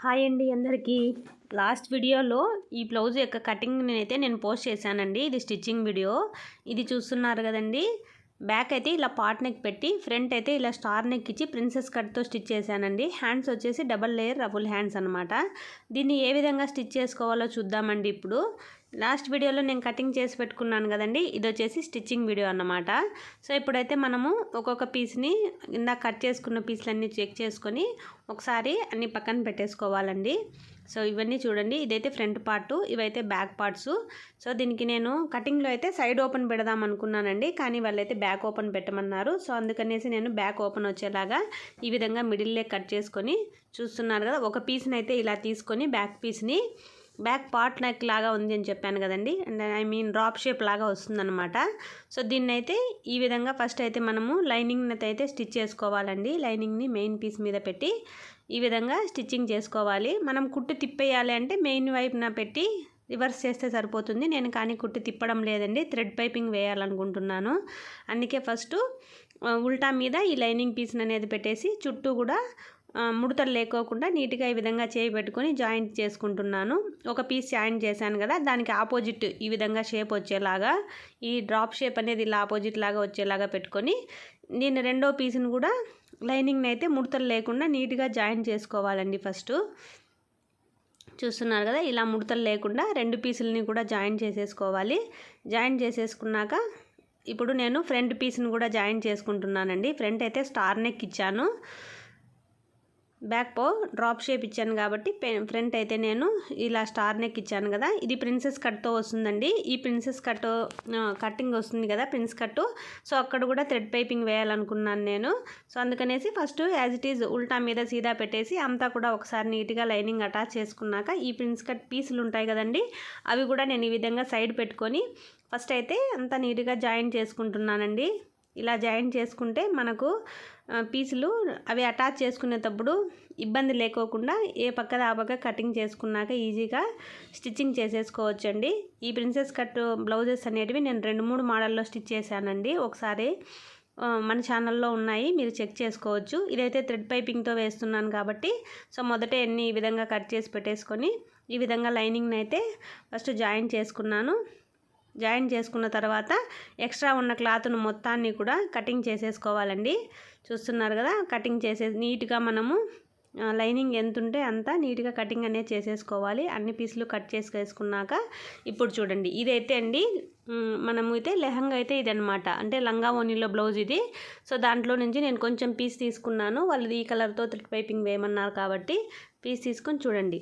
Hi అండి అందరికీ. Last వీడియోలో ఈ బ్లౌజ్ యొక్క కటింగ్ అయితే నేను పోస్ట్ చేశానండి. ఇది స్టిచ్చింగ్ వీడియో. ఇది చూస్తున్నారు కదండి. బ్యాక్ అయితే ఇలా పాట్ నెక్ పెట్టి ఫ్రంట్ అయితే ఇలా స్టార్ నెక్ ఇచ్చి ప్రిన్సెస్ కట్తో స్టిచ్ చేశానండి. హ్యాండ్స్ వచ్చేసి డబల్ లేయర్ రఫుల్ హ్యాండ్స్ అనమాట దీన్ని ఏ విధంగా స్టిచ్ చేసుకోవాలో చూద్దామండి ఇప్పుడు. లాస్ట్ వీడియోలో నేను కటింగ్ చేసి పెట్టుకున్నాను కదండి. ఇది వచ్చేసి స్టిచ్చింగ్ వీడియో అన్నమాట. సో ఇప్పుడైతే మనము ఒక్కొక్క పీస్ని ఇందాక కట్ చేసుకున్న పీస్లన్నీ చెక్ చేసుకొని ఒకసారి అన్ని పక్కన పెట్టేసుకోవాలండి. సో ఇవన్నీ చూడండి. ఇదైతే ఫ్రంట్ పార్ట్ ఇవైతే బ్యాక్ పార్ట్స్. సో దీనికి నేను కటింగ్లో అయితే సైడ్ ఓపెన్ పెడదాం అనుకున్నానండి. కానీ వాళ్ళైతే బ్యాక్ ఓపెన్ పెట్టమన్నారు. సో అందుకనేసి నేను బ్యాక్ ఓపెన్ వచ్చేలాగా ఈ విధంగా మిడిల్లే కట్ చేసుకొని చూస్తున్నారు కదా ఒక పీస్ని అయితే ఇలా తీసుకొని బ్యాక్ పీస్ని బ్యాక్ పార్ట్ నెక్ లాగా ఉంది అని చెప్పాను కదండి. And I mean drop shape లాగా వస్తుందన్నమాట. సో దీన్ని అయితే ఈ విధంగా ఫస్ట్ అయితే మనము లైనింగ్ అయితే స్టిచ్ చేసుకోవాలండి. లైనింగ్ని మెయిన్ పీస్ మీద పెట్టి ఈ విధంగా స్టిచ్చింగ్ చేసుకోవాలి. మనం కుట్టు తిప్పేయాలి అంటే మెయిన్ వైపున పెట్టి రివర్స్ చేస్తే సరిపోతుంది. నేను కానీ కుట్టి తిప్పడం లేదండి. థ్రెడ్ పైపింగ్ వేయాలనుకుంటున్నాను. అందుకే ఫస్ట్ ఉల్టా మీద ఈ లైనింగ్ పీస్ని అనేది పెట్టేసి చుట్టూ కూడా ముడతలు లేకోకుండా నీట్గా ఈ విధంగా చేయి పెట్టుకొని జాయింట్ చేసుకుంటున్నాను. ఒక పీస్ జాయింట్ చేశాను కదా దానికి ఆపోజిట్ ఈ విధంగా షేప్ వచ్చేలాగా ఈ డ్రాప్ షేప్ అనేది ఇలా ఆపోజిట్ లాగా వచ్చేలాగా పెట్టుకొని నేను రెండో పీస్ని కూడా లైనింగ్ని అయితే ముడతలు లేకుండా నీట్గా జాయిన్ చేసుకోవాలండి ఫస్ట్. చూస్తున్నారు కదా ఇలా ముడతలు లేకుండా రెండు పీసులని కూడా జాయిన్ చేసేసుకోవాలి. జాయిన్ చేసేసుకున్నాక ఇప్పుడు నేను ఫ్రంట్ పీస్ని కూడా జాయిన్ చేసుకుంటున్నానండి. ఫ్రంట్ అయితే స్టార్ నెక్ ఇచ్చాను. బ్యాక్ పో డ్రాప్ షేప్ ఇచ్చాను కాబట్టి ఫ్రంట్ అయితే నేను ఇలా స్టార్ నెక్ ఇచ్చాను కదా ఇది ప్రిన్సెస్ కట్తో వస్తుందండి. ఈ ప్రిన్సెస్ కట్ కటింగ్ వస్తుంది కదా ప్రిన్స్ కట్ సో అక్కడ కూడా థ్రెడ్ పైపింగ్ వేయాలనుకున్నాను నేను. సో అందుకనేసి ఫస్ట్ యాజ్ ఇట్ ఈజ్ ఉల్టా మీద సీదా పెట్టేసి అంతా కూడా ఒకసారి నీట్గా లైనింగ్ అటాచ్ చేసుకున్నాక ఈ ప్రిన్స్ కట్ పీసులు ఉంటాయి కదండి అవి కూడా నేను ఈ విధంగా సైడ్ పెట్టుకొని ఫస్ట్ అయితే అంతా నీట్గా జాయిన్ చేసుకుంటున్నానండి. ఇలా జాయిన్ చేసుకుంటే మనకు పీసులు అవి అటాచ్ చేసుకునేటప్పుడు ఇబ్బంది లేకోకుండా ఏ పక్కద ఆ పక్క కటింగ్ చేసుకున్నాక ఈజీగా స్టిచ్చింగ్ చేసేసుకోవచ్చండి. ఈ ప్రిన్సెస్ కట్ బ్లౌజెస్ అనేటివి నేను రెండు మూడు మోడల్లో స్టిచ్ చేశానండి. ఒకసారి మన ఛానల్లో ఉన్నాయి మీరు చెక్ చేసుకోవచ్చు. ఇదైతే థ్రెడ్ పైపింగ్తో వేస్తున్నాను కాబట్టి సో మొదట ఎన్ని ఈ విధంగా కట్ చేసి పెట్టేసుకొని ఈ విధంగా లైనింగ్ని అయితే ఫస్ట్ జాయిన్ చేసుకున్నాను. జాయిన్ చేసుకున్న తర్వాత ఎక్స్ట్రా ఉన్న క్లాత్ను మొత్తాన్ని కూడా కటింగ్ చేసేసుకోవాలండి. చూస్తున్నారు కదా కటింగ్ చేసే నీట్గా మనము లైనింగ్ ఎంత ఉంటే అంత నీట్గా కటింగ్ అనేది చేసేసుకోవాలి. అన్ని పీసులు కట్ చేసుకేసుకున్నాక ఇప్పుడు చూడండి. ఇదైతే అండి మనము అయితే లెహంగా అయితే ఇది అనమాట అంటే లంగా ఓనీలో బ్లౌజ్ ఇది. సో దాంట్లో నుంచి నేను కొంచెం పీస్ తీసుకున్నాను. వాళ్ళు ఈ కలర్తో త్రిట్ పైపింగ్ వేయమన్నారు కాబట్టి పీస్ తీసుకొని చూడండి.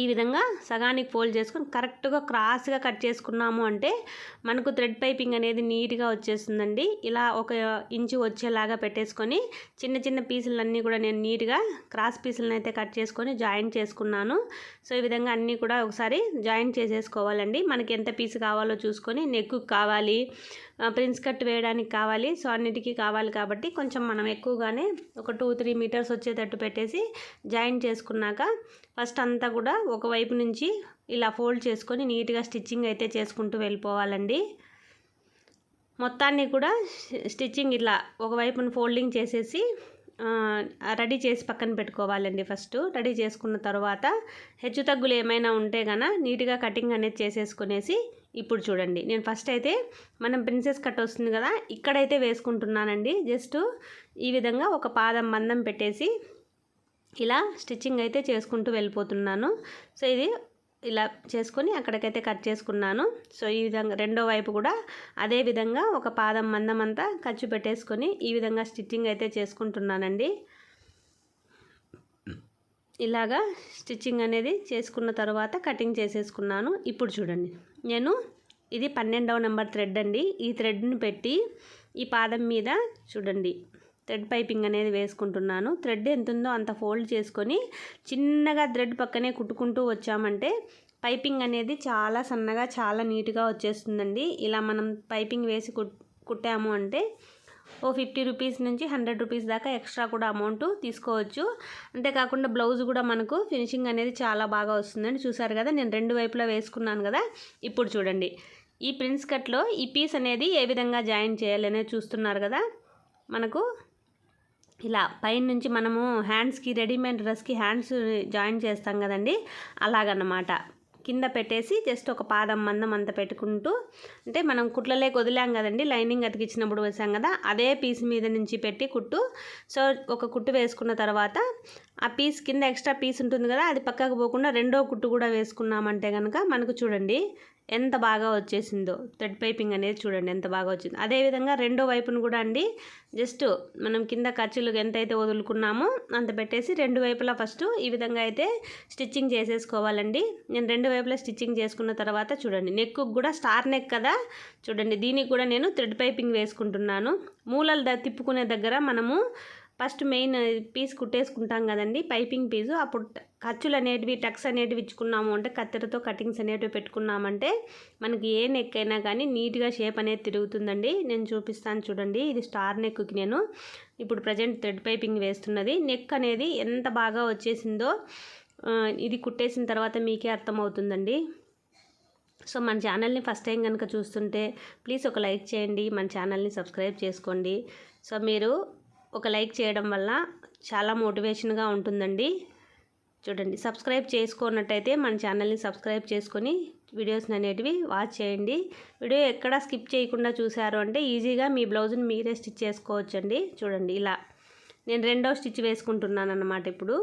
ఈ విధంగా సగానికి ఫోల్డ్ చేసుకొని కరెక్ట్గా క్రాస్గా కట్ చేసుకున్నాము అంటే మనకు థ్రెడ్ పైపింగ్ అనేది నీట్గా వచ్చేస్తుందండి. ఇలా ఒక ఇంచు వచ్చేలాగా పెట్టేసుకొని చిన్న చిన్న పీసులన్నీ కూడా నేను నీట్గా క్రాస్ పీసులను అయితే కట్ చేసుకొని జాయింట్ చేసుకున్నాను. సో ఈ విధంగా అన్నీ కూడా ఒకసారి జాయింట్ చేసేసుకోవాలండి. మనకి ఎంత పీస్ కావాలో చూసుకొని నెక్కు కావాలి ప్రిన్స్ కట్ వేయడానికి కావాలి. సో అన్నిటికీ కావాలి కాబట్టి కొంచెం మనం ఎక్కువగానే ఒక టూ త్రీ మీటర్స్ వచ్చేటట్టు పెట్టేసి జాయింట్ చేసుకున్నాక ఫస్ట్ అంతా కూడా ఒకవైపు నుంచి ఇలా ఫోల్డ్ చేసుకొని నీట్గా స్టిచ్చింగ్ అయితే చేసుకుంటూ వెళ్ళిపోవాలండి. మొత్తాన్ని కూడా స్టిచ్చింగ్ ఇలా ఒకవైపున ఫోల్డింగ్ చేసేసి రెడీ చేసి పక్కన పెట్టుకోవాలండి ఫస్ట్. రెడీ చేసుకున్న తర్వాత హెచ్చు తగ్గులు ఏమైనా ఉంటే కనుక నీట్గా కటింగ్ అనేది చేసేసుకునేసి ఇప్పుడు చూడండి. నేను ఫస్ట్ అయితే మనం ప్రిన్సెస్ కట్ వస్తుంది కదా ఇక్కడైతే వేసుకుంటున్నానండి. జస్ట్ ఈ విధంగా ఒక పాదం మందం పెట్టేసి ఇలా స్టిచ్చింగ్ అయితే చేసుకుంటూ వెళ్ళిపోతున్నాను. సో ఇది ఇలా చేసుకొని అక్కడికైతే కట్ చేసుకున్నాను. సో ఈ విధంగా రెండో వైపు కూడా అదే విధంగా ఒక పాదం మందం అంతా ఖర్చు పెట్టేసుకొని ఈ విధంగా స్టిచ్చింగ్ అయితే చేసుకుంటున్నానండి. ఇలాగా స్టిచ్చింగ్ అనేది చేసుకున్న తర్వాత కటింగ్ చేసేసుకున్నాను. ఇప్పుడు చూడండి. నేను ఇది పన్నెండవ నెంబర్ థ్రెడ్ అండి. ఈ థ్రెడ్ని పెట్టి ఈ పాదం మీద చూడండి. థ్రెడ్ పైపింగ్ అనేది వేసుకుంటున్నాను. థ్రెడ్ ఎంత ఉందో అంత ఫోల్డ్ చేసుకొని చిన్నగా థ్రెడ్ పక్కనే కుట్టుకుంటూ వచ్చామంటే పైపింగ్ అనేది చాలా సన్నగా చాలా నీట్గా వచ్చేస్తుందండి. ఇలా మనం పైపింగ్ వేసి కుట్టాము అంటే ఓ ఫిఫ్టీ రూపీస్ నుంచి హండ్రెడ్ రూపీస్ దాకా ఎక్స్ట్రా కూడా అమౌంట్ తీసుకోవచ్చు. అంతేకాకుండా బ్లౌజ్ కూడా మనకు ఫినిషింగ్ అనేది చాలా బాగా వస్తుందండి. చూసారు కదా నేను రెండు వైపులా వేసుకున్నాను కదా ఇప్పుడు చూడండి. ఈ ప్రిన్స్ కట్లో ఈ పీస్ అనేది ఏ విధంగా జాయిన్ చేయాలనేది చూస్తున్నారు కదా మనకు ఇలా పైన నుంచి మనము హ్యాండ్స్కి రెడీమేడ్ డ్రెస్కి హ్యాండ్స్ జాయిన్ చేస్తాం కదండి అలాగన్నమాట. కింద పెట్టేసి జస్ట్ ఒక పాదం మందం అంత పెట్టుకుంటూ అంటే మనం కుట్లలేక వదిలాం కదండి లైనింగ్ అతికిచ్చినప్పుడు వేసాం కదా అదే పీస్ మీద నుంచి పెట్టి కుట్టు. సో ఒక కుట్టు వేసుకున్న తర్వాత ఆ పీస్ కింద ఎక్స్ట్రా పీస్ ఉంటుంది కదా అది పక్కకు పోకుండా రెండో కుట్టు కూడా వేసుకున్నామంటే కనుక మనకు చూడండి ఎంత బాగా వచ్చేసిందో. థ్రెడ్ పైపింగ్ అనేది చూడండి ఎంత బాగా వచ్చింది. అదేవిధంగా రెండో వైపును కూడా అండి జస్ట్ మనం కింద ఖర్చులు ఎంతైతే వదులుకున్నామో అంత పెట్టేసి రెండు వైపులా ఫస్ట్ ఈ విధంగా అయితే స్టిచ్చింగ్ చేసేసుకోవాలండి. నేను రెండు వైపులా స్టిచ్చింగ్ చేసుకున్న తర్వాత చూడండి నెక్కు కూడా స్టార్ నెక్ కదా. చూడండి దీనికి కూడా నేను థ్రెడ్ పైపింగ్ వేసుకుంటున్నాను. మూలలు తిప్పుకునే దగ్గర మనము ఫస్ట్ మెయిన్ పీస్ కుట్టేసుకుంటాం కదండి పైపింగ్ పీసు. అప్పుడు ఖర్చులు అనేటివి టక్స్ అనేటివి ఇచ్చుకున్నాము అంటే కత్తెరతో కటింగ్స్ అనేటివి పెట్టుకున్నామంటే మనకి ఏ నెక్ అయినా కానీ నీట్గా షేప్ అనేది తిరుగుతుందండి. నేను చూపిస్తాను చూడండి ఇది స్టార్ నెక్కి నేను. ఇప్పుడు ప్రజెంట్ థ్రెడ్ పైపింగ్ వేస్తున్నది. నెక్ అనేది ఎంత బాగా వచ్చేసిందో ఇది కుట్టేసిన తర్వాత మీకే అర్థమవుతుందండి. సో మన ఛానల్ని ఫస్ట్ టైం కనుక చూస్తుంటే ప్లీజ్ ఒక లైక్ చేయండి. మన ఛానల్ని సబ్స్క్రైబ్ చేసుకోండి. సో మీరు ఒక లైక్ చేయడం వల్ల చాలా మోటివేషన్గా ఉంటుందండి. చూడండి సబ్స్క్రైబ్ చేసుకున్నట్టయితే మన ఛానల్ని సబ్స్క్రైబ్ చేసుకొని వీడియోస్ అనేటివి వాచ్ చేయండి. వీడియో ఎక్కడ స్కిప్ చేయకుండా చూసారు అంటే ఈజీగా మీ బ్లౌజ్ని మీరే స్టిచ్ చేసుకోవచ్చండి. చూడండి ఇలా నేను రెండో స్టిచ్ వేసుకుంటున్నాను అన్నమాట ఇప్పుడు.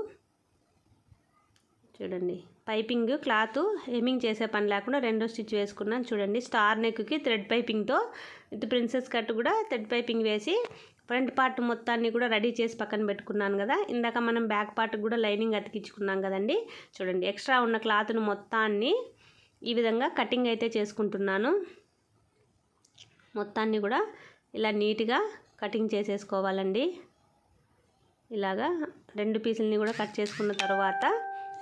చూడండి పైపింగ్ క్లాత్ హెమ్మింగ్ చేసే పని లేకుండా రెండో స్టిచ్ వేసుకున్నాను. చూడండి స్టార్ నెక్కి థ్రెడ్ పైపింగ్తో విత్ ప్రిన్సెస్ కట్ కూడా థ్రెడ్ పైపింగ్ వేసి ఫ్రంట్ పార్ట్ మొత్తాన్ని కూడా రెడీ చేసి పక్కన పెట్టుకున్నాను కదా. ఇందాక మనం బ్యాక్ పార్ట్ కూడా లైనింగ్ అతికించుకున్నాం కదండి. చూడండి ఎక్స్ట్రా ఉన్న క్లాత్ను మొత్తాన్ని ఈ విధంగా కటింగ్ అయితే చేసుకుంటున్నాను. మొత్తాన్ని కూడా ఇలా నీట్గా కటింగ్ చేసేసుకోవాలండి. ఇలాగా రెండు పీసులని కూడా కట్ చేసుకున్న తర్వాత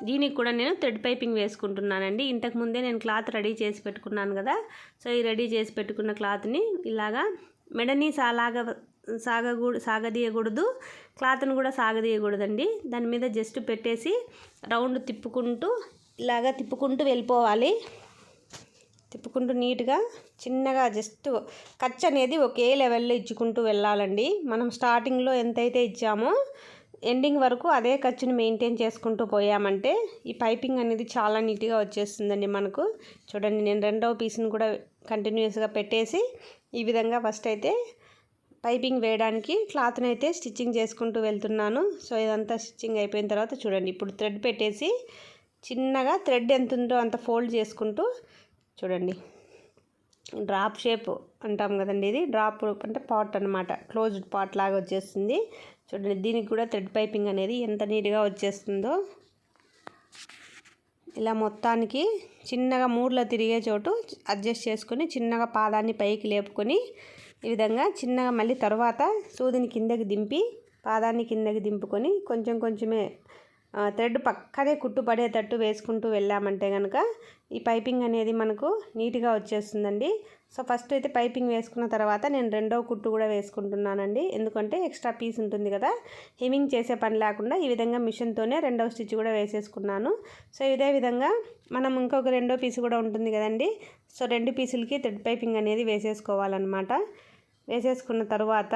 దీనికి కూడా నేను థ్రెడ్ పైపింగ్ వేసుకుంటున్నానండి. ఇంతకుముందే నేను క్లాత్ రెడీ చేసి పెట్టుకున్నాను కదా. సో ఈ రెడీ చేసి పెట్టుకున్న క్లాత్ని ఇలాగా మెడనీస్ అలాగా సాగకూడదు సాగదీయకూడదు. క్లాత్ను కూడా సాగదీయకూడదండి. దాని మీద జస్ట్ పెట్టేసి రౌండ్ తిప్పుకుంటూ ఇలాగా తిప్పుకుంటూ వెళ్ళిపోవాలి. తిప్పుకుంటూ నీట్గా చిన్నగా జస్ట్ ఖర్చు అనేది ఒకే లెవెల్లో ఇచ్చుకుంటూ వెళ్ళాలండి. మనం స్టార్టింగ్లో ఎంతైతే ఇచ్చామో ఎండింగ్ వరకు అదే ఖర్చుని మెయింటైన్ చేసుకుంటూ పోయామంటే ఈ పైపింగ్ అనేది చాలా నీట్గా వచ్చేస్తుందండి మనకు. చూడండి నేను రెండవ పీస్ని కూడా కంటిన్యూస్గా పెట్టేసి ఈ విధంగా ఫస్ట్ అయితే పైపింగ్ వేయడానికి క్లాత్ని అయితే స్టిచ్చింగ్ చేసుకుంటూ వెళ్తున్నాను. సో ఇదంతా స్టిచ్చింగ్ అయిపోయిన తర్వాత చూడండి. ఇప్పుడు థ్రెడ్ పెట్టేసి చిన్నగా థ్రెడ్ ఎంత ఉందో అంత ఫోల్డ్ చేసుకుంటూ చూడండి. డ్రాప్ షేప్ అంటాం కదండి ఇది. డ్రాప్ అంటే పాట్ అనమాట క్లోజ్డ్ పాట్ లాగా వచ్చేస్తుంది. చూడండి దీనికి కూడా థ్రెడ్ పైపింగ్ అనేది ఎంత నీట్గా వచ్చేస్తుందో. ఇలా మొత్తానికి చిన్నగా మూడులో తిరిగే చోటు అడ్జస్ట్ చేసుకొని చిన్నగా పాదాన్ని పైకి లేపుకొని ఈ విధంగా చిన్నగా మళ్ళీ తర్వాత సూదిని కిందకి దింపి పాదాన్ని కిందకి దింపుకొని కొంచెం కొంచెమే థ్రెడ్ పక్కనే కుట్టు పడేటట్టు వేసుకుంటూ వెళ్ళామంటే కనుక ఈ పైపింగ్ అనేది మనకు నీట్గా వచ్చేస్తుందండి. సో ఫస్ట్ అయితే పైపింగ్ వేసుకున్న తర్వాత నేను రెండవ కుట్టు కూడా వేసుకుంటున్నానండి. ఎందుకంటే ఎక్స్ట్రా పీస్ ఉంటుంది కదా హెమింగ్ చేసే పని లేకుండా ఈ విధంగా మిషన్తోనే రెండవ స్టిచ్ కూడా వేసేసుకున్నాను. సో ఇదే విధంగా మనం ఇంకొక రెండో పీస్ కూడా ఉంటుంది కదండి సో రెండు పీసులకి థ్రెడ్ పైపింగ్ అనేది వేసేసుకోవాలన్నమాట. వేసేసుకున్న తర్వాత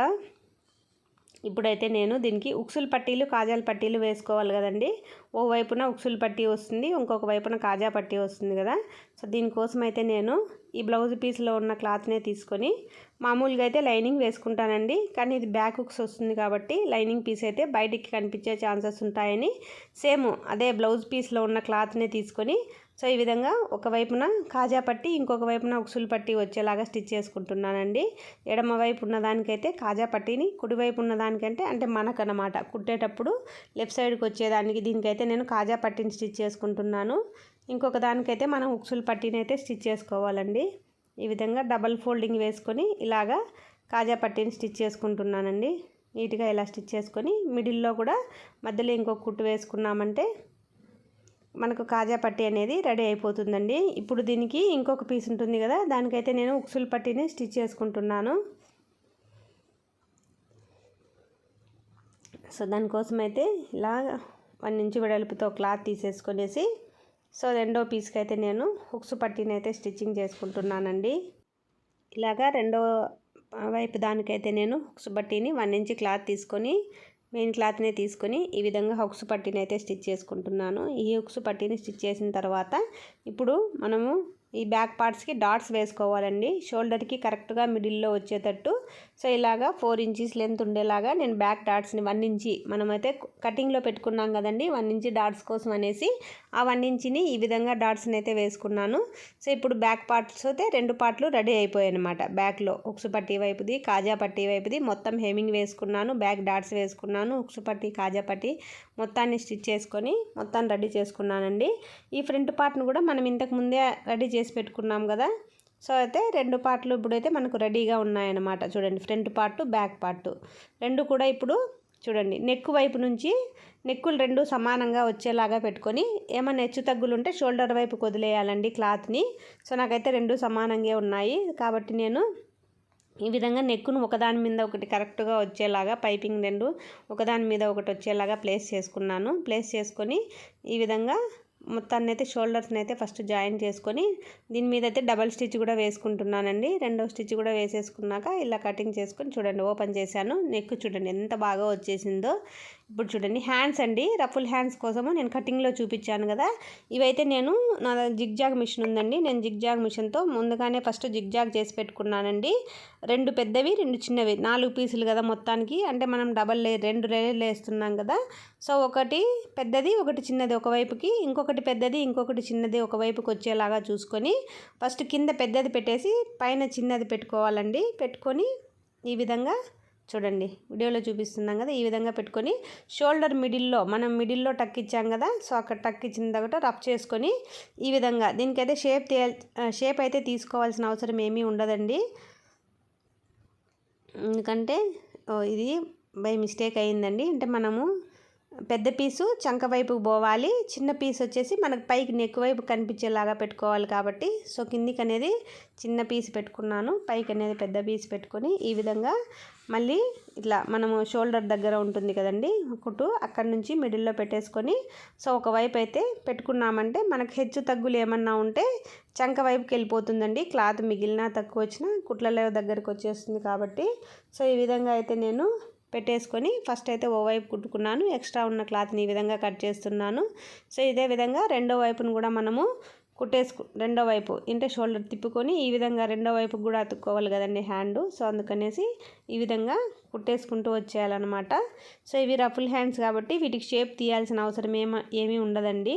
ఇప్పుడైతే నేను దీనికి ఉక్సుల పట్టీలు కాజాల పట్టీలు వేసుకోవాలి కదండి. ఓ వైపున ఉక్సుల పట్టీ వస్తుంది ఇంకొక వైపున కాజా పట్టీ వస్తుంది కదా. సో దీనికోసం అయితే నేను ఈ బ్లౌజ్ పీస్లో ఉన్న క్లాత్నే తీసుకొని మామూలుగా అయితే లైనింగ్ వేసుకుంటానండి. కానీ ఇది బ్యాక్ ఉక్స్ వస్తుంది కాబట్టి లైనింగ్ పీస్ అయితే బయటికి కనిపించే ఛాన్సెస్ ఉంటాయని సేమ్ అదే బ్లౌజ్ పీస్లో ఉన్న క్లాత్నే తీసుకొని సో ఈ విధంగా ఒకవైపున కాజా పట్టి ఇంకొక వైపున ఉక్సులు పట్టి వచ్చేలాగా స్టిచ్ చేసుకుంటున్నానండి. ఎడమ వైపు ఉన్న దానికైతే కాజా పట్టిని కుడివైపు ఉన్న దానికంటే అంటే మనకనమాట కుట్టేటప్పుడు లెఫ్ట్ సైడ్కి వచ్చేదానికి దీనికైతే నేను కాజా పట్టిని స్టిచ్ చేసుకుంటున్నాను. ఇంకొక దానికైతే మనం ఉక్సులు పట్టిని అయితే స్టిచ్ చేసుకోవాలండి. ఈ విధంగా డబల్ ఫోల్డింగ్ వేసుకొని ఇలాగా కాజా పట్టిని స్టిచ్ చేసుకుంటున్నానండి. నీట్గా ఇలా స్టిచ్ చేసుకొని మిడిల్లో కూడా మధ్యలో ఇంకొక కుట్టు వేసుకున్నామంటే మనకు కాజా పట్టి అనేది రెడీ అయిపోతుందండి. ఇప్పుడు దీనికి ఇంకొక పీస్ ఉంటుంది కదా దానికైతే నేను ఉక్సుల పట్టీని స్టిచ్ చేసుకుంటున్నాను. సో దానికోసం అయితే ఇలా వన్ ఇంచు వెడల్పుతో క్లాత్ తీసేసుకొనేసి సో రెండో పీస్కి అయితే నేను హుక్స్ పట్టీని అయితే స్టిచ్చింగ్ చేసుకుంటున్నానండి. ఇలాగా రెండో వైపు దానికైతే నేను హుక్స్ పట్టీని వన్ ఇంచ్ క్లాత్ తీసుకొని మెయిన్ క్లాత్నే తీసుకొని ఈ విధంగా హుక్స్ పట్టీని అయితే స్టిచ్ చేసుకుంటున్నాను. ఈ హుక్స్ పట్టీని స్టిచ్ చేసిన తర్వాత ఇప్పుడు మనము ఈ బ్యాక్ పార్ట్స్కి డాట్స్ వేసుకోవాలండి. షోల్డర్కి కరెక్ట్గా మిడిల్లో వచ్చేటట్టు. సో ఇలాగా ఫోర్ ఇంచీస్ లెంత్ ఉండేలాగా నేను బ్యాక్ డాట్స్ని వన్ ఇంచి మనమైతే కటింగ్లో పెట్టుకున్నాం కదండి వన్ ఇంచి డాట్స్ కోసం అనేసి ఆ వన్ ఇంచిని ఈ విధంగా డాట్స్ని అయితే వేసుకున్నాను. సో ఇప్పుడు బ్యాక్ పార్ట్స్ అయితే రెండు పార్ట్లు రెడీ అయిపోయాయి అనమాట బ్యాక్లో ఉక్సు పట్టి వైపుది కాజా పట్టీ వైపుది మొత్తం హెమింగ్ వేసుకున్నాను. బ్యాక్ డాట్స్ వేసుకున్నాను ఉక్సు పట్టి కాజా పట్టి మొత్తాన్ని స్టిచ్ చేసుకొని మొత్తాన్ని రెడీ చేసుకున్నానండి. ఈ ఫ్రంట్ పార్ట్ను కూడా మనం ఇంతకు ముందే రెడీ చేసి పెట్టుకున్నాం కదా. సో అయితే రెండు పార్ట్లు ఇప్పుడైతే మనకు రెడీగా ఉన్నాయన్నమాట. చూడండి ఫ్రంట్ పార్ట్ బ్యాక్ పార్ట్. రెండు కూడా ఇప్పుడు చూడండి నెక్ వైపు నుంచి నెక్కులు రెండు సమానంగా వచ్చేలాగా పెట్టుకొని ఏమైనా హెచ్చు తగ్గులు ఉంటే షోల్డర్ వైపు వదిలేయాలండి క్లాత్ని. సో నాకైతే రెండు సమానంగా ఉన్నాయి. కాబట్టి నేను ఈ విధంగా నెక్కును ఒకదాని మీద ఒకటి కరెక్ట్గా వచ్చేలాగా పైపింగ్ రెండు ఒకదాని మీద ఒకటి వచ్చేలాగా ప్లేస్ చేసుకున్నాను. ప్లేస్ చేసుకొని ఈ విధంగా మొత్తాన్ని అయితే షోల్డర్స్ని అయితే ఫస్ట్ జాయిన్ చేసుకొని దీని మీద అయితే డబల్ స్టిచ్ కూడా వేసుకుంటున్నానండి. రెండో స్టిచ్ కూడా వేసేసుకున్నాక ఇలా కటింగ్ చేసుకొని చూడండి ఓపెన్ చేశాను. నెక్ చూడండి ఎంత బాగా వచ్చేసిందో. ఇప్పుడు చూడండి హ్యాండ్స్ అండి. రఫుల్ హ్యాండ్స్ కోసము నేను కటింగ్లో చూపించాను కదా. ఇవైతే నేను నా జిగ్జాగ్ మిషన్ ఉందండి. నేను జిగ్జాగ్ మిషన్తో ముందుగానే ఫస్ట్ జిగ్జాగ్ చేసి పెట్టుకున్నానండి. రెండు పెద్దవి రెండు చిన్నవి. నాలుగు పీసులు కదా మొత్తానికి. అంటే మనం డబల్ లే రెండు లేయర్లు వేస్తున్నాం కదా. సో ఒకటి పెద్దది ఒకటి చిన్నది ఒకవైపుకి ఇంకొకటి పెద్దది ఇంకొకటి చిన్నది ఒకవైపుకి వచ్చేలాగా చూసుకొని ఫస్ట్ కింద పెద్దది పెట్టేసి పైన చిన్నది పెట్టుకోవాలండి. పెట్టుకొని ఈ విధంగా చూడండి వీడియోలో చూపిస్తున్నాం కదా ఈ విధంగా పెట్టుకొని షోల్డర్ మిడిల్లో మనం మిడిల్లో టక్ ఇచ్చాం కదా సో అక్కడ టక్ ఇచ్చిన తర్వాత రఫ్ చేసుకొని ఈ విధంగా దీనికైతే షేప్ షేప్ అయితే తీసుకోవాల్సిన అవసరం ఏమీ ఉండదండి. ఎందుకంటే ఇది బై మిస్టేక్ అయిందండి. అంటే మనము పెద్ద పీసు చంక వైపుకు పోవాలి చిన్న పీస్ వచ్చేసి మనకు పైకి నెక్ వైపు కనిపించేలాగా పెట్టుకోవాలి కాబట్టి సో కిందికి అనేది చిన్న పీస్ పెట్టుకున్నాను పైకి అనేది పెద్ద పీస్ పెట్టుకొని ఈ విధంగా మళ్ళీ ఇట్లా మనము షోల్డర్ దగ్గర ఉంటుంది కదండి కుట్టు అక్కడ నుంచి మిడిల్లో పెట్టేసుకొని సో ఒకవైపు అయితే పెట్టుకున్నామంటే మనకు హెచ్చు తగ్గులు ఏమన్నా ఉంటే చంక వైపుకి వెళ్ళిపోతుందండి. క్లాత్ మిగిలిన తక్కువ వచ్చినా కుట్లలో దగ్గరకు వచ్చేస్తుంది కాబట్టి. సో ఈ విధంగా అయితే నేను పెట్టేసుకొని ఫస్ట్ అయితే ఓ వైపు కుట్టుకున్నాను. ఎక్స్ట్రా ఉన్న క్లాత్ని ఈ విధంగా కట్ చేస్తున్నాను. సో ఇదే విధంగా రెండో వైపును కూడా మనము కుట్టేసుకు రెండో వైపు అంటే షోల్డర్ తిప్పుకొని ఈ విధంగా రెండో వైపు కూడా అతుక్కోవాలి కదండి హ్యాండ్. సో అందుకనేసి ఈ విధంగా కుట్టేసుకుంటూ వచ్చేయాలన్నమాట. సో ఇవి రఫుల్ హ్యాండ్స్ కాబట్టి వీటికి షేప్ తీయాల్సిన అవసరం ఏమ ఏమీ ఉండదండి.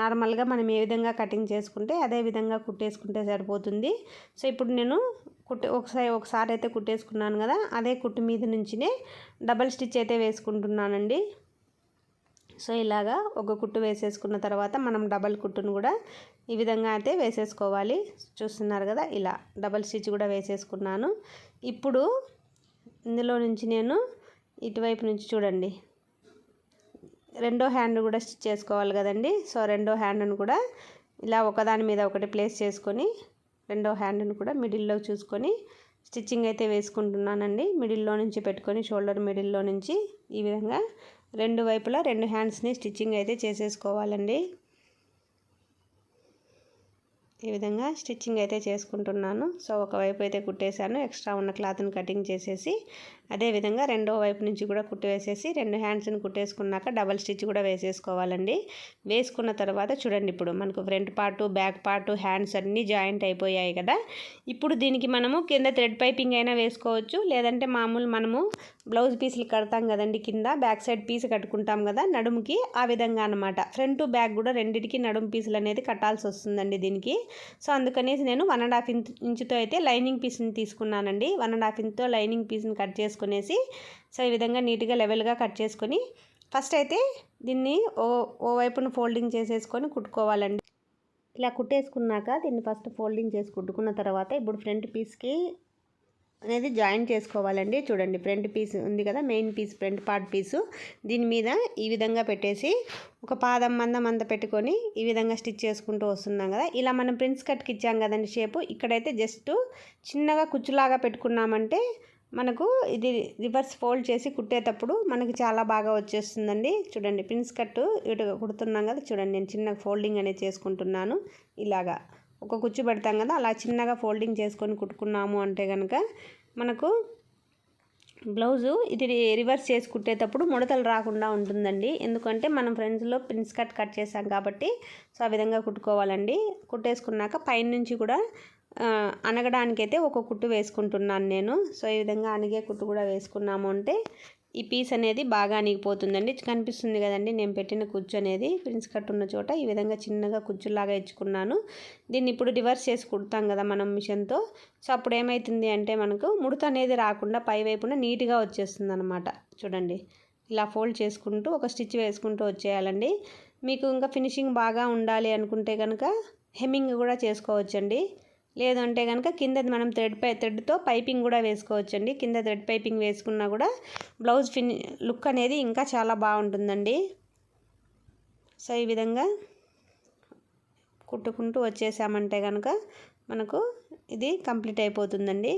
నార్మల్గా మనం ఏ విధంగా కటింగ్ చేసుకుంటే అదే విధంగా కుట్టేసుకుంటే సరిపోతుంది. సో ఇప్పుడు నేను కుట్టి ఒకసారి ఒకసారి అయితే కుట్టేసుకున్నాను కదా అదే కుట్టు మీద నుంచినే డబల్ స్టిచ్ అయితే వేసుకుంటున్నానండి. సో ఇలాగా ఒక కుట్టు వేసేసుకున్న తర్వాత మనం డబల్ కుట్టును కూడా ఈ విధంగా అయితే వేసేసుకోవాలి. చూస్తున్నారు కదా ఇలా డబల్ స్టిచ్ కూడా వేసేసుకున్నాను. ఇప్పుడు ఇందులో నుంచి నేను ఇటువైపు నుంచి చూడండి రెండో హ్యాండ్ కూడా స్టిచ్ చేసుకోవాలి కదండి. సో రెండో హ్యాండ్ను కూడా ఇలా ఒకదాని మీద ఒకటి ప్లేస్ చేసుకొని రెండో హ్యాండ్ను కూడా మిడిల్లో చూసుకొని స్టిచ్చింగ్ అయితే వేసుకుంటున్నానండి. మిడిల్లో నుంచి పెట్టుకొని షోల్డర్ మిడిల్లో నుంచి ఈ విధంగా రెండు వైపులా రెండు హ్యాండ్స్ని స్టిచ్చింగ్ అయితే చేసేసుకోవాలండి. ఈ విధంగా స్టిచ్చింగ్ అయితే చేసుకుంటున్నాను. సో ఒకవైపు అయితే కుట్టేశాను. ఎక్స్ట్రా ఉన్న క్లాత్ని కటింగ్ చేసేసి అదేవిధంగా రెండో వైపు నుంచి కూడా కుట్టి వేసేసి రెండు హ్యాండ్స్ని కుట్టేసుకున్నాక డబల్ స్టిచ్ కూడా వేసేసుకోవాలండి. వేసుకున్న తర్వాత చూడండి ఇప్పుడు మనకు front part back part hands అన్నీ జాయింట్ అయిపోయాయి కదా. ఇప్పుడు దీనికి మనము కింద థ్రెడ్ పైపింగ్ అయినా వేసుకోవచ్చు లేదంటే మామూలు మనము బ్లౌజ్ పీసులు కడతాం కదండి కింద బ్యాక్ సైడ్ పీస్ కట్టుకుంటాం కదా నడుముకి ఆ విధంగా అనమాట ఫ్రంట్ బ్యాక్ కూడా రెండింటికి నడుము పీసులు అనేది కట్టాల్సి వస్తుందండి దీనికి. సో అందుకనేసి నేను వన్ అండ్ హాఫ్ ఇంచ్ ఇంచుతో అయితే లైనింగ్ పీస్ని తీసుకున్నానండి. వన్ అండ్ హాఫ్ ఇంచుతో లైనింగ్ పీస్ని కట్ చేసుకునేసి సో ఈ విధంగా నీట్గా లెవెల్గా కట్ చేసుకొని ఫస్ట్ అయితే దీన్ని ఓ ఓ వైపున ఫోల్డింగ్ చేసేసుకొని కుట్టుకోవాలండి. ఇలా కుట్టేసుకున్నాక దీన్ని ఫస్ట్ ఫోల్డింగ్ చేసి కుట్టుకున్న తర్వాత ఇప్పుడు ఫ్రంట్ పీస్కి అనేది జాయిన్ చేసుకోవాలండి. చూడండి ఫ్రంట్ పీస్ ఉంది కదా main piece front part piece. దీని మీద ఈ విధంగా పెట్టేసి ఒక పాదం మందం మంద పెట్టుకొని ఈ విధంగా స్టిచ్ చేసుకుంటూ వస్తున్నాం కదా. ఇలా మనం ప్రిన్స్ కట్కి ఇచ్చాం కదండి షేపు. ఇక్కడైతే జస్ట్ చిన్నగా కుచ్చులాగా పెట్టుకున్నామంటే మనకు ఇది రివర్స్ ఫోల్డ్ చేసి కుట్టేటప్పుడు మనకు చాలా బాగా వచ్చేస్తుందండి. చూడండి ప్రిన్స్ కట్టు ఇటు కుడుతున్నాం కదా చూడండి నేను చిన్న ఫోల్డింగ్ అనేది చేసుకుంటున్నాను. ఇలాగా ఒక కుచ్చు పెడతాం కదా అలా చిన్నగా ఫోల్డింగ్ చేసుకొని కుట్టుకున్నాము అంటే కనుక మనకు బ్లౌజు ఇది రివర్స్ చేసి కుట్టేటప్పుడు ముడతలు రాకుండా ఉంటుందండి. ఎందుకంటే మనం ఫ్రెండ్స్లో ప్రిన్స్ కట్ కట్ చేసాం కాబట్టి సో ఆ విధంగా కుట్టుకోవాలండి. కుట్టేసుకున్నాక పైనుంచి కూడా అనగడానికైతే ఒక కుట్టు వేసుకుంటున్నాను నేను. సో ఈ విధంగా అనిగే కుట్టు కూడా వేసుకున్నాము అంటే ఈ పీస్ అనేది బాగా అనిగిపోతుందండి కనిపిస్తుంది కదండి నేను పెట్టిన కుచ్చు అనేది. ప్రిన్స్ కట్ ఉన్న చోట ఈ విధంగా చిన్నగా కుచ్చులాగా ఇచ్చుకున్నాను. దీన్ని ఇప్పుడు రివర్స్ చేసి కుడతాం కదా మనం మిషన్తో. సో అప్పుడు ఏమవుతుంది అంటే మనకు ముడత అనేది రాకుండా పై వైపున నీట్గా వచ్చేస్తుంది అనమాట చూడండి ఇలా ఫోల్డ్ చేసుకుంటూ ఒక స్టిచ్ వేసుకుంటూ వచ్చేయాలండి. మీకు ఇంకా ఫినిషింగ్ బాగా ఉండాలి అనుకుంటే కనుక హెమ్మింగ్ కూడా చేసుకోవచ్చండి. లేదంటే కనుక కింద మనం థ్రెడ్ పై థ్రెడ్తో పైపింగ్ కూడా వేసుకోవచ్చండి. కింద థ్రెడ్ పైపింగ్ వేసుకున్నా కూడా బ్లౌజ్ ఫిని లుక్ అనేది ఇంకా చాలా బాగుంటుందండి. సో ఈ విధంగా కుట్టుకుంటూ వచ్చేసామంటే కనుక మనకు ఇది కంప్లీట్ అయిపోతుందండి.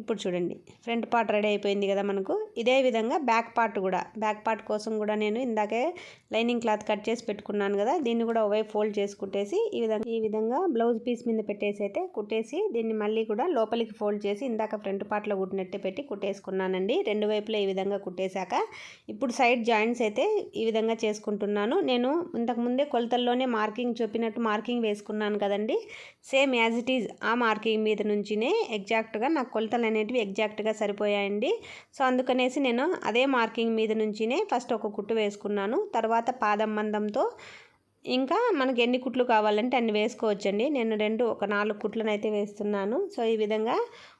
ఇప్పుడు చూడండి. ఫ్రంట్ పార్ట్ రెడీ అయిపోయింది కదా మనకు. ఇదే విధంగా బ్యాక్ పార్ట్ కూడా. బ్యాక్ పార్ట్ కోసం కూడా నేను ఇందాకే లైనింగ్ క్లాత్ కట్ చేసి పెట్టుకున్నాను కదా. దీన్ని కూడా ఒకవైపు ఫోల్డ్ చేసి కుట్టేసి ఈ విధంగా ఈ విధంగా బ్లౌజ్ పీస్ మీద పెట్టేసి అయితే కుట్టేసి దీన్ని మళ్ళీ కూడా లోపలికి ఫోల్డ్ చేసి ఇందాక ఫ్రంట్ పార్ట్లో కుట్టినట్టు పెట్టి కుట్టేసుకున్నానండి. రెండు వైపులా ఈ విధంగా కుట్టేశాక. ఇప్పుడు సైడ్ జాయింట్స్ అయితే ఈ విధంగా చేసుకుంటున్నాను. నేను ఇంతకుముందే కొలతల్లోనే మార్కింగ్ చెప్పినట్టు మార్కింగ్ వేసుకున్నాను కదండి. సేమ్ యాజ్ ఇట్ ఈజ్ ఆ మార్కింగ్ మీద నుంచినే ఎగ్జాక్ట్గా నాకు కొలతలు అనేటివి ఎగ్జాక్ట్గా సరిపోయాయండి. సో అందుకనేసి నేను అదే మార్కింగ్ మీద నుంచినే ఫస్ట్ ఒక కుట్టు వేసుకున్నాను. తర్వాత పాదం మందంతో ఇంకా మనకి ఎన్ని కుట్లు కావాలంటే అన్ని వేసుకోవచ్చండి. నేను రెండు ఒక నాలుగు కుట్లను అయితే వేస్తున్నాను. సో ఈ విధంగా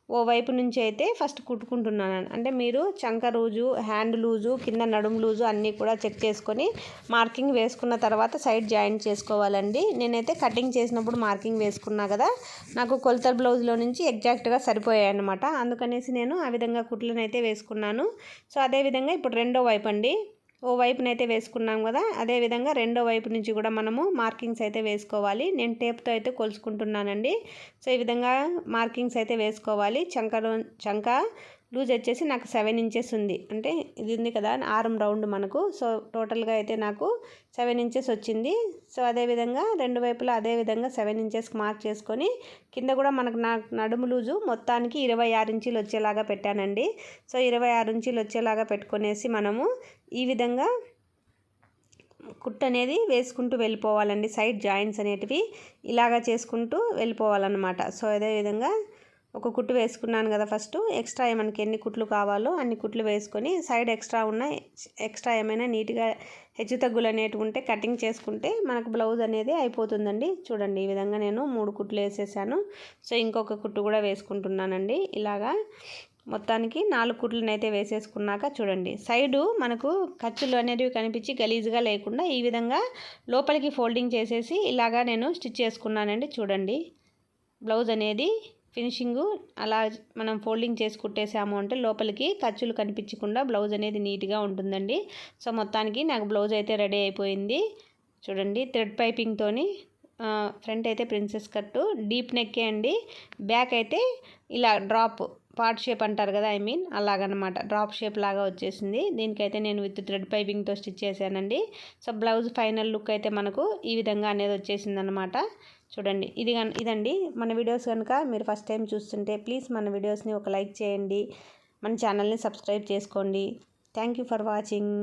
ఓ వైపు నుంచి అయితే ఫస్ట్ కుట్టుకుంటున్నాను. అంటే మీరు చంక లూజు హ్యాండ్ లూజు కింద నడుము లూజు అన్నీ కూడా చెక్ చేసుకొని మార్కింగ్ వేసుకున్న తర్వాత సైడ్ జాయింట్ చేసుకోవాలండి. నేనైతే కటింగ్ చేసినప్పుడు మార్కింగ్ వేసుకున్నా కదా నాకు కొలతల బ్లౌజ్లో నుంచి ఎగ్జాక్ట్గా సరిపోయాయి అనమాట అందుకనేసి నేను ఆ విధంగా కుట్లను అయితే వేసుకున్నాను. సో అదేవిధంగా ఇప్పుడు రెండో వైపు అండి. ఓ వైపునైతే వేసుకున్నాం కదా అదేవిధంగా రెండో వైపు నుంచి కూడా మనము మార్కింగ్స్ అయితే వేసుకోవాలి. నేను టేప్తో అయితే కొలుచుకుంటున్నానండి సో ఈ విధంగా మార్కింగ్స్ అయితే వేసుకోవాలి. చంక చంక లూజ్ వచ్చేసి నాకు సెవెన్ ఇంచెస్ ఉంది. అంటే ఇది ఉంది కదా ఆరం రౌండ్ మనకు. సో టోటల్గా అయితే నాకు సెవెన్ ఇంచెస్ వచ్చింది. సో అదేవిధంగా రెండు వైపులా అదేవిధంగా సెవెన్ ఇంచెస్కి మార్క్ చేసుకొని కింద కూడా మనకు నా నడుము లూజు మొత్తానికి ఇరవై ఆరు ఇంచీలు వచ్చేలాగా పెట్టానండి. సో ఇరవై ఆరు ఇంచీలు వచ్చేలాగా పెట్టుకునేసి మనము ఈ విధంగా కుట్ అనేది వేసుకుంటూ వెళ్ళిపోవాలండి. సైడ్ జాయింట్స్ అనేటివి ఇలాగా చేసుకుంటూ వెళ్ళిపోవాలన్నమాట. సో అదేవిధంగా ఒక కుట్టు వేసుకున్నాను కదా ఫస్ట్ ఎక్స్ట్రా మనకి ఎన్ని కుట్లు కావాలో అన్ని కుట్లు వేసుకొని సైడ్ ఎక్స్ట్రా ఉన్న ఎక్స్ట్రా ఏమైనా నీట్గా హెచ్చు తగ్గులు అనేటివి ఉంటే కటింగ్ చేసుకుంటే మనకు బ్లౌజ్ అనేది అయిపోతుందండి. చూడండి ఈ విధంగా నేను మూడు కుట్లు వేసేసాను. సో ఇంకొక కుట్టు కూడా వేసుకుంటున్నానండి. ఇలాగా మొత్తానికి నాలుగు కుట్లను అయితే వేసేసుకున్నాక చూడండి. సైడు మనకు ఖర్చులు అనేవి కనిపించి గలీజ్గా లేకుండా ఈ విధంగా లోపలికి ఫోల్డింగ్ చేసేసి ఇలాగా నేను స్టిచ్ చేసుకున్నానండి. చూడండి బ్లౌజ్ అనేది ఫినిషింగు అలా మనం ఫోల్డింగ్ చేసి కుట్టేసాము అంటే లోపలికి ఖర్చులు కనిపించకుండా బ్లౌజ్ అనేది నీట్గా ఉంటుందండి. సో మొత్తానికి నాకు బ్లౌజ్ అయితే రెడీ అయిపోయింది. చూడండి థ్రెడ్ పైపింగ్తోని ఫ్రంట్ అయితే ప్రిన్సెస్ కట్టు డీప్ నెక్కే అండి. బ్యాక్ అయితే ఇలా డ్రాప్ పార్ట్ షేప్ అంటారు కదా ఐ మీన్ అలాగనమాట డ్రాప్ షేప్ లాగా వచ్చేసింది. దీనికైతే నేను విత్ థ్రెడ్ పైపింగ్తో స్టిచ్ చేశానండి. సో బ్లౌజ్ ఫైనల్ లుక్ అయితే మనకు ఈ విధంగా అనేది వచ్చేసింది అనమాట చూడండి. ఇది ఇదండి. మన వీడియోస్ కనుక మీరు ఫస్ట్ టైం చూస్తుంటే ప్లీజ్ మన వీడియోస్ని ఒక లైక్ చేయండి. మన ఛానల్ని సబ్స్క్రైబ్ చేసుకోండి. Thank you for watching.